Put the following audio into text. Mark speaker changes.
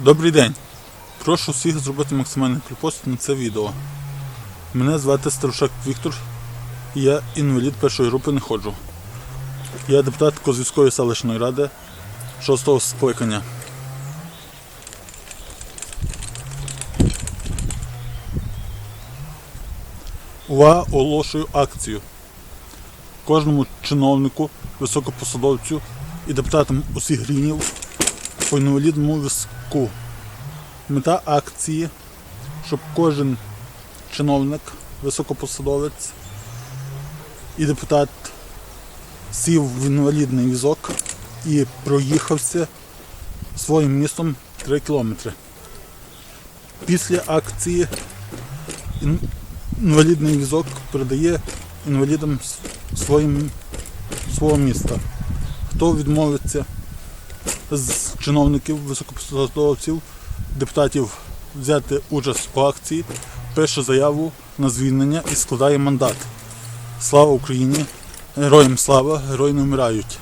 Speaker 1: Добрий день. Прошу всіх зробити максимальний припост на це відео. Мене звати Старушак Віктор, і я інвалід першої групи не ходжу. Я депутат Козівської селищної ради 6-го скликання. Увага оголошую акцію. Кожному чиновнику, високопосадовцю і депутатам усіх рівнів по інвалідному візку. Мета акції, щоб кожен чиновник, високопосадовець і депутат сів в інвалідний візок і проїхався своїм містом 3 кілометри. Після акції інвалідний візок передає інвалідам своїм, свого міста. Хто відмовиться з чиновників, високопосадовців, депутатів взяти участь у акції, пише заяву на звільнення і складає мандат. Слава Україні! Героям слава, герої не вмирають.